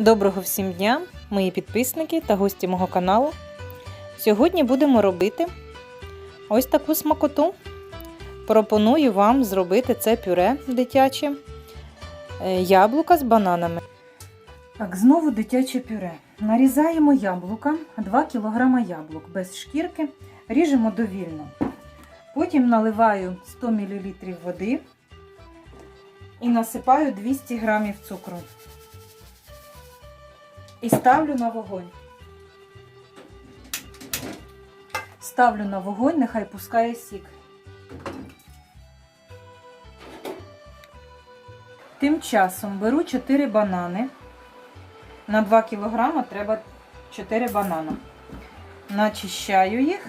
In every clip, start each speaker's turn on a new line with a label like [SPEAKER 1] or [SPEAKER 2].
[SPEAKER 1] Доброго всім дня, мої підписники та гості мого каналу. Сьогодні будемо робити ось таку смакоту. Пропоную вам зробити це пюре дитяче е, яблука з бананами. Так, знову дитяче пюре. Нарізаємо яблука, 2 кг яблук без шкірки, ріжемо довільно. Потім наливаю 100 мл води і насипаю 200 г цукру і ставлю на вогонь. Ставлю на вогонь, нехай пускає сік. Тим часом беру 4 банани. На 2 кг треба 4 банана. Начищаю їх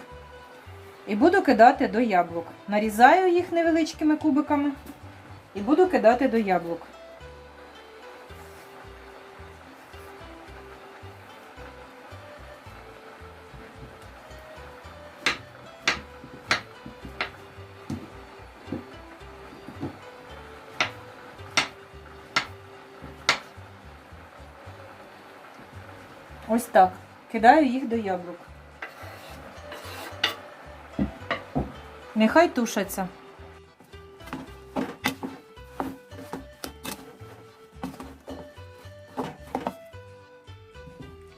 [SPEAKER 1] і буду кидати до яблук. Нарізаю їх невеличкими кубиками і буду кидати до яблук. Ось так. Кидаю їх до яблук. Нехай тушаться.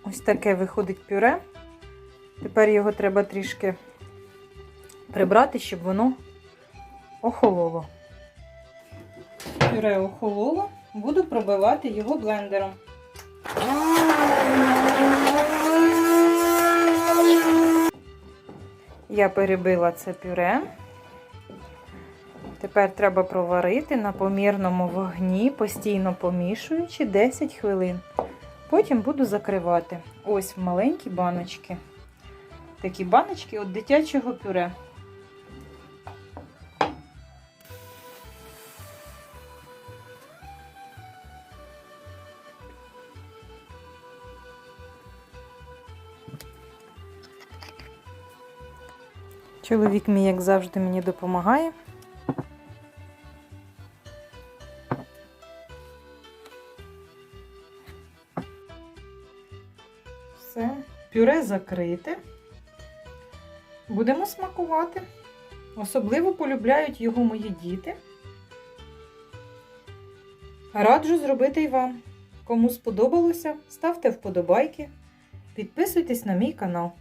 [SPEAKER 1] Ось таке виходить пюре. Тепер його треба трішки прибрати, щоб воно охололо. Пюре охололо, буду пробивати його блендером. Я перебила це пюре. Тепер треба проварити на помірному вогні, постійно помішуючи 10 хвилин. Потім буду закривати. Ось в маленькі баночки. Такі баночки від дитячого пюре. Чоловік мій, як завжди, мені допомагає. Все, пюре закрите. Будемо смакувати. Особливо полюбляють його мої діти. Раджу зробити й вам. Кому сподобалося, ставте вподобайки, підписуйтесь на мій канал.